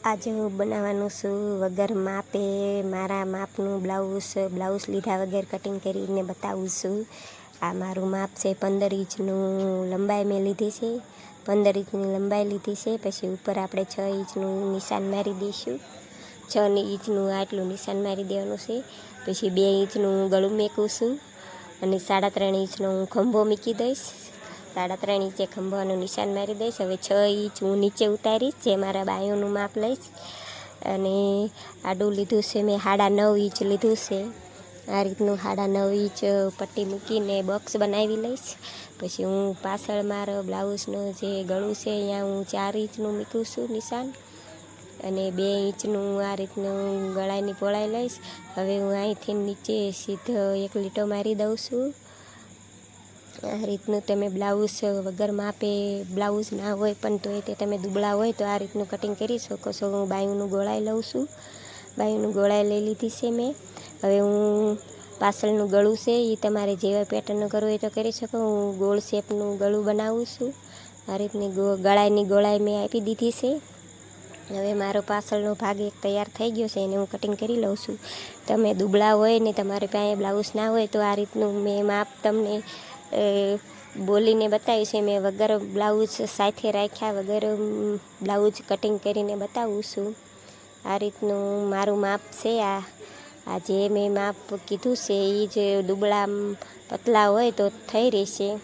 આજે હું બનાવવાનું છું વગર માપે, મારા માપનું બ્લાઉઝ બ્લાઉઝ લીધા વગર કટિંગ કરીને બતાવું છું. આ મારું માપ છે પંદર ઇંચનું લંબાઈ મેં લીધી છે. પંદર ઇંચની લંબાઈ લીધી છે, પછી ઉપર આપણે છ ઇંચનું નિશાન મારી દઈશું. છ ઇંચનું આટલું નિશાન મારી દેવાનું છે, પછી બે ઇંચનું ગળું મેકું છું અને સાડા ત્રણ ઇંચનો હું ખંભો મૂકી દઈશ. સાડા ત્રણ ઇંચે ખંભાનું નિશાન મારી દઈશ. હવે છ ઇંચ હું નીચે ઉતારીશ, જે મારા બાયોનું માપ લઈશ. અને આડું લીધું છે, મેં સાડા નવ ઇંચ લીધું છે. આ રીતનું સાડા નવ ઇંચ પટ્ટી મૂકીને બોક્સ બનાવી લઈશ. પછી હું પાછળ મારો બ્લાઉઝનું જે ગળું છે, અહીંયા હું ચાર ઇંચનું મૂકું છું નિશાન. અને બે ઇંચનું આ રીતનું ગળાની પોળાઈ લઈશ. હવે હું અહીંથી નીચે સીધો એક લીટો મારી દઉં છું. આ રીતનું તમે બ્લાઉઝ વગર માપે બ્લાઉઝ ના હોય પણ તોય તે તમે દુબળા હોય તો આ રીતનું કટિંગ કરી શકો છો. હું બાયુંનું ગોળાઈ લઉં છું. બાયુંનું ગોળાઈ લઈ લીધી છે મેં. હવે હું પાછળનું ગળું છે એ તમારે જેવા પેટર્નનું કરવું હોય તો કરી શકો. હું ગોળ શેપનું ગળું બનાવું છું. આ રીતની ગળાઈની ગોળાઈ મેં આપી દીધી છે. હવે મારો પાછળનો ભાગ એક તૈયાર થઈ ગયો છે, એને હું કટિંગ કરી લઉં છું. તમે દુબળા હોય ને તમારે પાસે બ્લાઉઝ ના હોય તો આ રીતનું મેં માપ તમને બોલીને બતાવ્યું છે મેં વગર બ્લાઉઝ સાથે રાખ્યા વગર બ્લાઉઝ કટિંગ કરીને બતાવું છું. આ રીતનું મારું માપ છે. આ આ જે મેં માપ કીધું છે એ જ દુબળા પતલા હોય તો થઈ રહેશે.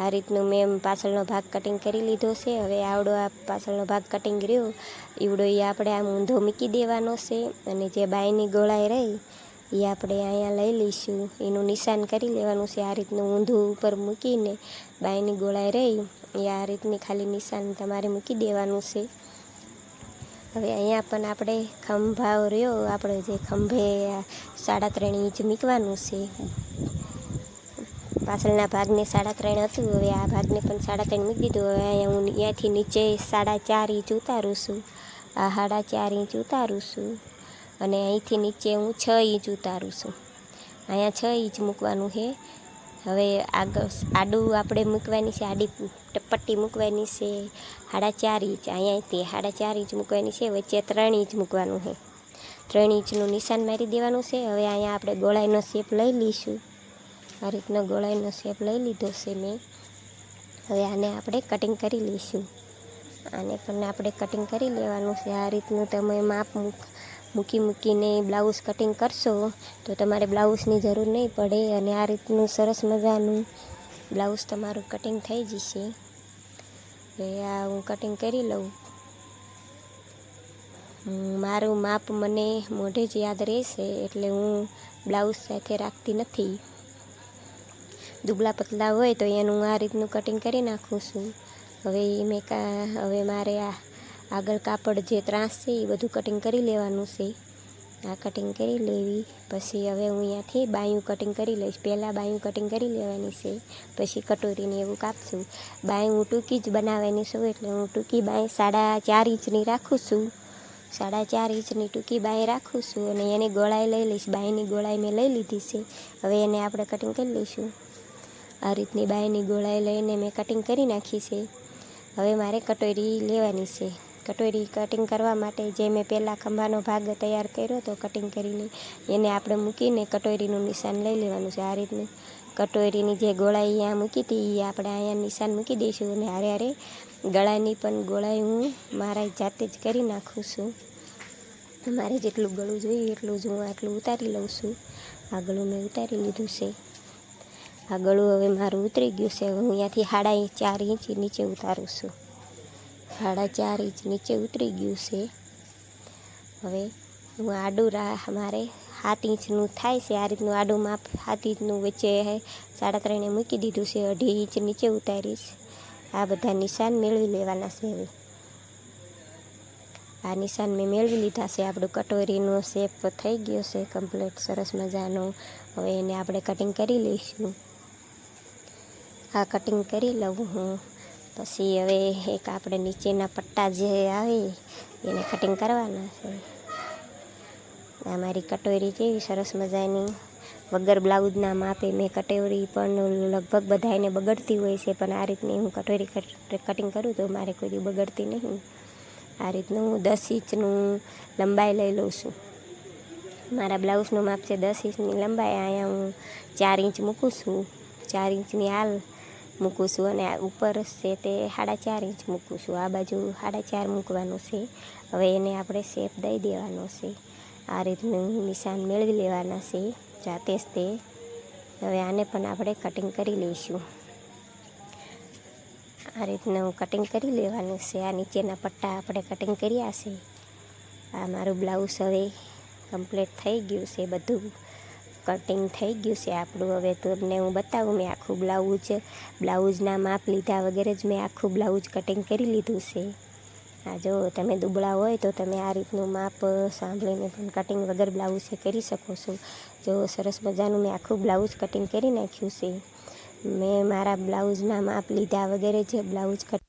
આ રીતનું મેં પાછળનો ભાગ કટિંગ કરી લીધો છે. હવે આવડો આ પાછળનો ભાગ કટિંગ રહ્યો. ઈવડો એ આપણે આમ ઊંધો મૂકી દેવાનો છે. અને જે બાયની ગોળાઈ રહી એ આપણે અહીંયા લઈ લઈશું. એનું નિશાન કરી લેવાનું છે. આ રીતનું ઊંધું ઉપર મૂકીને બાયની ગોળાઈ રહી. એ આ રીતની ખાલી નિશાન તમારે મૂકી દેવાનું છે. હવે અહીંયા પણ આપણે ખંભાવ રહ્યો. આપણે જે ખંભે સાડા ત્રણ ઇંચ મૂકવાનું છે. પાછળના ભાગને સાડા ત્રણ હતું. હવે આ ભાગને પણ સાડા ત્રણ મૂકી દીધું. હવે અહીંયા હું અહીંયાથી નીચે સાડા ચાર ઇંચ ઉતારું છું. આ સાડા ચાર ઇંચ ઉતારું છું. અને અહીંથી નીચે હું છ ઇંચ ઉતારું છું. અહીંયા છ ઇંચ મૂકવાનું છે. હવે આગળ આડું આપણે મૂકવાની છે, આડી પટ્ટી મૂકવાની છે સાડા ચાર ઇંચ અહીંયાથી સાડા ચાર ઇંચ મૂકવાની છે, વચ્ચે ત્રણ ઇંચ મૂકવાનું છે. ત્રણ ઇંચનું નિશાન મારી દેવાનું છે. હવે અહીંયા આપણે ગોળાઈનો શેપ લઈ લઈશું. આ રીતનો ગોળાઈનો શેપ લઈ લીધો છે મેં. હવે આને આપણે કટિંગ કરી લઈશું. આને પણ આપણે કટિંગ કરી લેવાનું છે. આ રીતનું તમે માપ મૂક- મૂકી મૂકીને બ્લાઉઝ કટિંગ કરશો, તો તમારે બ્લાઉઝની જરૂર નહીં પડે અને આ રીતનું સરસ મજાનું બ્લાઉઝ તમારું કટિંગ થઈ જશે. હવે આ હું કટિંગ કરી લઉં. મારું માપ મને મોઢે જ યાદ રહેશે એટલે હું બ્લાઉઝ સાથે રાખતી નથી. દુબળા પતલા હોય તો એનું આ રીતનું કટિંગ કરી નાખું છું. હવે એ મેં કા, હવે મારે આ આગળ કાપડ જે ત્રાસ છે એ બધું કટિંગ કરી લેવાનું છે. આ કટિંગ કરી લેવી, પછી હવે હું અહીંયાથી બાયું કટિંગ કરી લઈશ. પહેલાં બાયું કટિંગ કરી લેવાની છે, પછી કટોરીને એવું કાપશું. બાય હું ટૂંકી જ બનાવવાની છું, એટલે હું ટૂંકી બાય સાડા ચાર ઇંચની રાખું છું. સાડા ચાર ઇંચની ટૂંકી બાય રાખું છું અને એની ગોળાઈ લઈ લઈશ. બાયની ગોળાઈ મેં લઈ લીધી છે. હવે એને આપણે કટિંગ કરી લઈશું. આ રીતની બાયની ગોળાઈ લઈને મેં કટિંગ કરી નાખી છે. હવે મારે કટોરી લેવાની છે. કટોરી કટિંગ કરવા માટે જે મેં પહેલાં ખંભાનો ભાગ તૈયાર કર્યો તો કટિંગ કરીને એને આપણે મૂકીને કટોરીનું નિશાન લઈ લેવાનું છે. આ રીતનું કટોરીની જે ગોળાઈ અહીંયા મૂકી હતી એ આપણે અહીંયા નિશાન મૂકી દઈશું અને હારે હારે ગળાની પણ ગોળાઈ હું મારા જાતે જ કરી નાખું છું. મારે જેટલું ગળું જોઈએ એટલું જ હું આટલું ઉતારી લઉં છું. આ ગળું મેં ઉતારી લીધું છે. આ ગળું હવે મારું ઉતરી ગયું છે. હવે હું અહીંયાથી સાડા ચાર ઇંચ નીચે ઉતારું છું. સાડા ચાર ઇંચ નીચે ઉતરી ગયું છે. હવે હું આડું રા મારે સાત ઇંચનું થાય છે. આ રીતનું આડું માપ સાત ઇંચનું વચ્ચે સાડા ત્રણે મૂકી દીધું છે. અઢી ઇંચ નીચે ઉતારીશ આ બધા નિશાન મેળવી લેવાના છે હવે. આ નિશાન મેં મેળવી લીધા છે. આપણું કટોરીનો શેપ થઈ ગયો છે કમ્પ્લીટ સરસ મજાનો. હવે એને આપણે કટિંગ કરી લઈશું. આ કટિંગ કરી લઉં હું. પછી હવે એક આપણે નીચેના પટ્ટા જે આવે, એને કટિંગ કરવાના છે. આ મારી કટોરી કેવી સરસ મજાની. વગર બ્લાઉઝના માપે મેં કટોરી પણ લગભગ બધાને બગડતી હોય છે, પણ આ રીતની હું કટોરી કટિંગ કરું તો મારે કોઈ બગડતી નહીં. આ રીતનું હું દસ ઇંચનું લંબાઈ લઈ લઉં છું. મારા બ્લાઉઝનું માપ છે દસ ઇંચની લંબાઈ. અહીંયા હું ચાર ઇંચ મૂકું છું. ચાર ઇંચની હાલ મૂકું છું અને ઉપર છે તે સાડા ચાર ઇંચ મૂકું છું. આ બાજુ સાડા ચાર મૂકવાનું છે. હવે એને આપણે શેપ દઈ દેવાનો છે. આ રીતનું નિશાન મેળવી લેવાના છે જાતે જ તે. હવે આને પણ આપણે કટિંગ કરી લઈશું. આ રીતનું કટિંગ કરી લેવાનું છે. આ નીચેના પટ્ટા આપણે કટિંગ કર્યા છે. આ મારું બ્લાઉઝ હવે કમ્પ્લીટ થઈ ગયું છે બધું. કટિંગ થઈ ગયું છે આપણું. હવે તમને હું બતાવું, મેં આખું બ્લાઉઝ બ્લાઉઝના માપ લીધા વગેરે જ મેં આખું બ્લાઉઝ કટિંગ કરી લીધું છે. આ જો, તમે દુબળા હોય તો તમે આ રીતનું માપ સાંભળીને પણ કટિંગ વગર બ્લાઉઝ કરી શકો છો. જો, સરસ મજાનું મેં આખું બ્લાઉઝ કટિંગ કરી નાખ્યું છે. મેં મારા બ્લાઉઝના માપ લીધા વગેરે જે બ્લાઉઝ કટિંગ